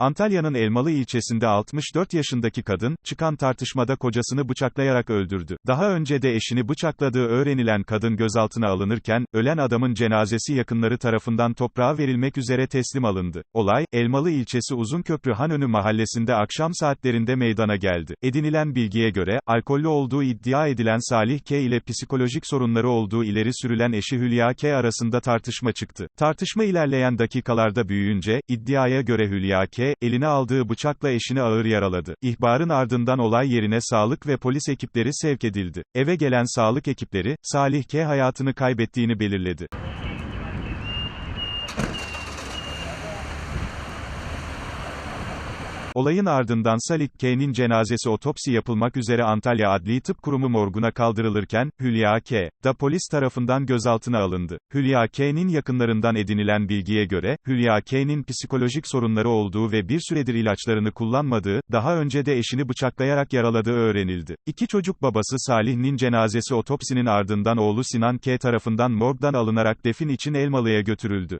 Antalya'nın Elmalı ilçesinde 64 yaşındaki kadın, çıkan tartışmada kocasını bıçaklayarak öldürdü. Daha önce de eşini bıçakladığı öğrenilen kadın gözaltına alınırken, ölen adamın cenazesi yakınları tarafından toprağa verilmek üzere teslim alındı. Olay, Elmalı ilçesi Uzunköprü Hanönü mahallesinde akşam saatlerinde meydana geldi. Edinilen bilgiye göre, alkollü olduğu iddia edilen Salih K ile psikolojik sorunları olduğu ileri sürülen eşi Hülya K arasında tartışma çıktı. Tartışma ilerleyen dakikalarda büyüyünce, iddiaya göre Hülya K, eline aldığı bıçakla eşini ağır yaraladı. İhbarın ardından olay yerine sağlık ve polis ekipleri sevk edildi. Eve gelen sağlık ekipleri, Salih K hayatını kaybettiğini belirledi. Olayın ardından Salik K'nin cenazesi otopsi yapılmak üzere Antalya Adli Tıp Kurumu morguna kaldırılırken, Hülya K. da polis tarafından gözaltına alındı. Hülya K'nin yakınlarından edinilen bilgiye göre, Hülya K'nin psikolojik sorunları olduğu ve bir süredir ilaçlarını kullanmadığı, daha önce de eşini bıçaklayarak yaraladığı öğrenildi. İki çocuk babası Salih'nin cenazesi otopsinin ardından oğlu Sinan K. tarafından morgdan alınarak defin için Elmalı'ya götürüldü.